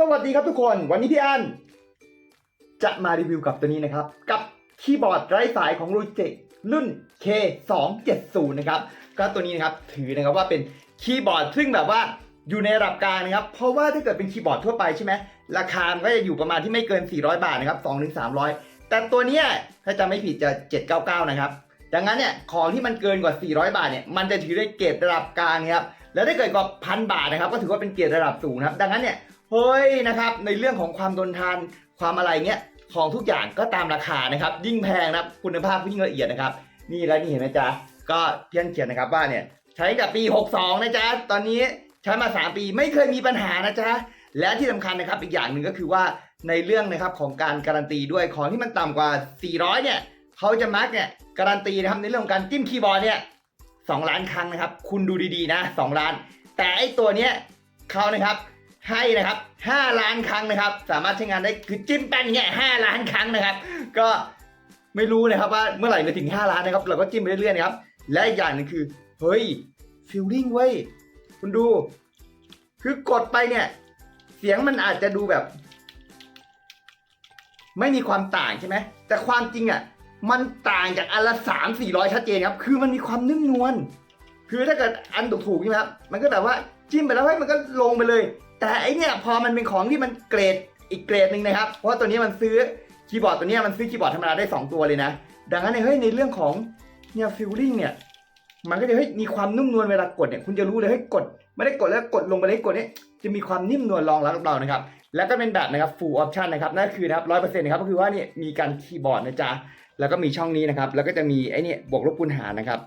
สวัสดีครับทุกคน วันนี้พี่อันจะมารีวิวกับตัวนี้นะครับ กับคีย์บอร์ดไร้สายของ Logitech รุ่น K270 นะครับ ก็ตัวนี้นะครับถือนะครับว่าเป็นคีย์บอร์ดซึ่งแบบว่าอยู่ในระดับกลางนะครับ เพราะว่าถ้าเกิดเป็นคีย์บอร์ดทั่วไปใช่ไหมราคาก็จะอยู่ประมาณที่ไม่เกิน 400 บาทนะครับ2-300 แต่ตัวเนี้ยถ้าจำไม่ผิดจะ 799 นะครับดังนั้นเนี่ยของที่มันเกินกว่า 400 บาทเนี่ยมันจะถือได้เกรดระดับกลางนะครับแล้วถ้าเกิดกว่าพันบาทนะครับก็ถือว่าเป็นเกรดระดับสูงนะครับดังนั้นเนี่ย เฮ้ยนะครับในเรื่องของความทนทานความอะไรเงี้ยของทุกอย่างก็ตามราคานะครับ ยิ่งแพงนะครับคุณภาพก็ยิ่งละเอียดนะครับ นี่แล้วนี่เห็นไหมจ๊ะก็เพียนเขียนนะครับว่าเนี่ยใช้กับปี 62 นะจ๊ะตอนนี้ใช้มา 3 ปีไม่เคยมีปัญหานะจ๊ะและที่สำคัญนะครับอีกอย่างหนึ่งก็คือว่าในเรื่องนะครับของการการันตีด้วยของที่มันต่ำกว่า 400 เนี่ยเขาจะมักเนี่ยการันตีนะครับในเรื่องของการจิ้มคีย์บอร์ดเนี่ยสองล้านครั้งนะครับ คุณดูดีๆนะสองล้าน แต่ไอตัวเนี้ยเขานะครับ ให้นะครับห้าล้านครั้งนะครับ สามารถใช้งานได้คือจิ้มแป้นเนี่ยห้าล้านครั้งนะครับ ก็ไม่รู้นะครับว่าเมื่อไหร่จะถึง 5 ล้านนะครับ เราก็จิ้มไปเรื่อยๆนะครับ และอีกอย่างหนึงคือ เฮ้ยฟิลลิ่งเว้ยคุณดู คือกดไปเนี่ย เสียงมันอาจจะดูแบบ ไม่มีความต่างใช่ไหมแต่ความจริงอะมันต่างจากอันละสามสี่ร้อยชัดเจนครับ คือมันมีความนุ่มนวล คือถ้าเกิดอันถูกๆใช่ไหมครับ มันก็แบบว่าจิ้มไปแล้วให้มันก็ลงไปเลย แต่ไอเนี่ยพอมันเป็นของที่มันเกรดอีกเกรดหนึ่งนะครับ เพราะว่าตัวนี้มันซื้อคีย์บอร์ดตัวนี้มันซื้อคีย์บอร์ดธรรมดาได้ 2 ตัวเลยนะ ดังนั้นเฮ้ยในเรื่องของเนี่ยฟิลลิ่งเนี่ยมันก็จะเฮ้ยมีความนุ่มนวลเวลากดเนี่ยคุณจะรู้เลยเฮ้ยกด ไม่ได้กดแล้วกดลงไปเลยกดเนี่ยจะมีความนิ่มนวลรองรับเรานะครับ แล้วก็เป็นแบบนะครับ full option นะครับนั่นคือนะครับร้อยเปอร์เซ็นต์นะครับก็คือว่าเนี่ยมีการคีย์บอร์ดนะจ๊ะแล้วก็มีช่องนี้นะครับ แล้วก็จะมีไอ้นี่บวกลบคูณหารนะครับ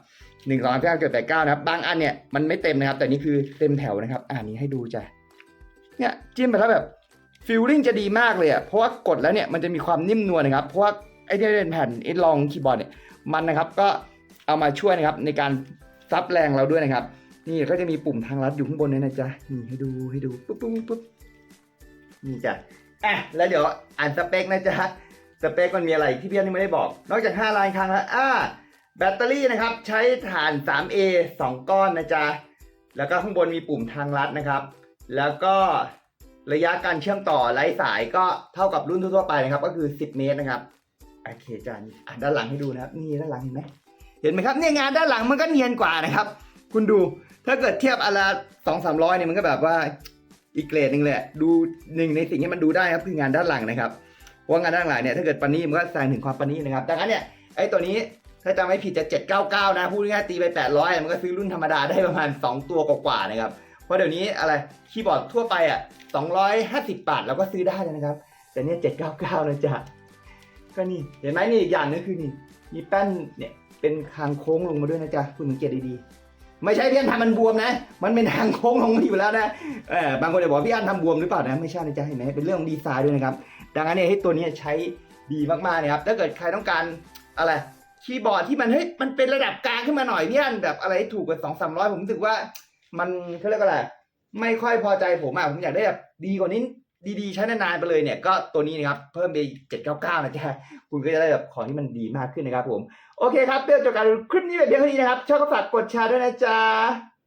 หนึ่งสองสามสี่ห้าเจ็ดแปดเก้านะครับบางอันเนี่ยมันไม่เต็มนะครับ แต่นี่คือเต็มแถวนะครับ อ่านี้ให้ดูจ้ะ เนี่ยจิ้มไปแล้วแบบฟิลลิ่งจะดีมากเลยอะเพราะว่ากดแล้วเนี่ยมันจะมีความนิ่มนวลนะครับเพราะว่าไอ้ที่เป็นแผ่นไอ้รองคีย์บอร์ดเนี่ยมันนะครับก็เอามาช่วยนะครับในการซับแรงเราด้วยนะครับ นี่ก็จะมีปุ่มทางลัดอยู่ข้างบนนี่นะจ๊ะนี่ให้ดูให้ดูปุ๊บปุ๊บปุ๊บนี่จ้ะอะแล้วเดี๋ยวอ่านสเปคนะจ๊ะสเปคมันมีอะไรที่พี่อันนี่ไม่ได้บอก นอกจาก 5ล้านครั้งแล้วอ่าแบตเตอรี่นะครับใช้ถ่าน 3A 2 ก้อนนะจ๊ะแล้วก็ข้างบนมีปุ่มทางลัดนะครับ แล้วก็ระยะการเชื่อมต่อไร้สายก็เท่ากับรุ่นทั่วไปนะครับ ก็คือ 10 เมตรนะครับโอเคจานี่อะด้านหลังให้ดูนะครับ นี่ด้านหลังเห็นไหมเห็นไหมครับเนี่ยงานด้านหลังมันก็เนียนกว่านะครับ คุณดูถ้าเกิดเทียบอนละสองสามร้อยเนี่ยมันก็แบบว่าอีกเกรดหนึ่งเลยอะดูหนึ่งในสิ่งที่มันดูได้ครับคืองานด้านหลังนะครับเพราะงานด้านหลังเนี่ยถ้าเกิดปานนี้มันก็แสดงถึงความปานนี้นะครับดังนั้นเนี่ยไอ้ตัวนี้ถ้าจำไม่ผิดจะ 799 นะพูดง่ายตีไป 800 มันก็ซื้อรุ่นธรรมดาได้ประมาณ 2 ตัวกว่าๆนะครับ เพราะเดี๋ยวนี้อะไรคีย์บอร์ดทั่วไปอะ250 บาทเราก็ซื้อได้แล้วนะครับ แต่เนี่ย799นะจ๊ะก็นี่เห็นไหมนี่อีกอย่างนึงคือนี่มีแป้นเนี่ยเป็นคางโค้งลงมาด้วยนะจ๊ะคุณสังเกตดีๆไม่ใช่พี่อันทำมันบวมนะ มันเป็นทางโค้งลงมาอยู่แล้วนะเออบางคนจะบอกพี่อันทำบวมหรือเปล่านะไม่ใช่นะจ๊ะเห็นไหมเป็นเรื่องของดีไซน์ด้วยนะครับ ดังนั้นเนี่ยให้ตัวนี้ใช้ดีมากๆนะครับถ้าเกิดใครต้องการอะไรคีย์บอร์ดที่มันเฮ้ยมันเป็นระดับกลางขึ้นมาหน่อยพี่อันแบบอะไรถูกกว่าสองสามร้อยผมรู้สึกว่า มันเขาเรียกว่าอะไรไม่ค่อยพอใจผมอะผมอยากได้แบบดีกว่านี้ดีๆ ใช้นานๆไปเลยเนี่ย ก็ตัวนี้นะครับ เพิ่มไปเจ็ดเก้าเก้านะจ๊ะคุณก็จะได้แบบของที่มันดีมากขึ้นนะครับผม โอเคครับเพื่อจบการคลิปนี้แบบเดียวเท่านี้นะครับชอบก็ฝากกดแชร์ด้วยนะจ๊ะ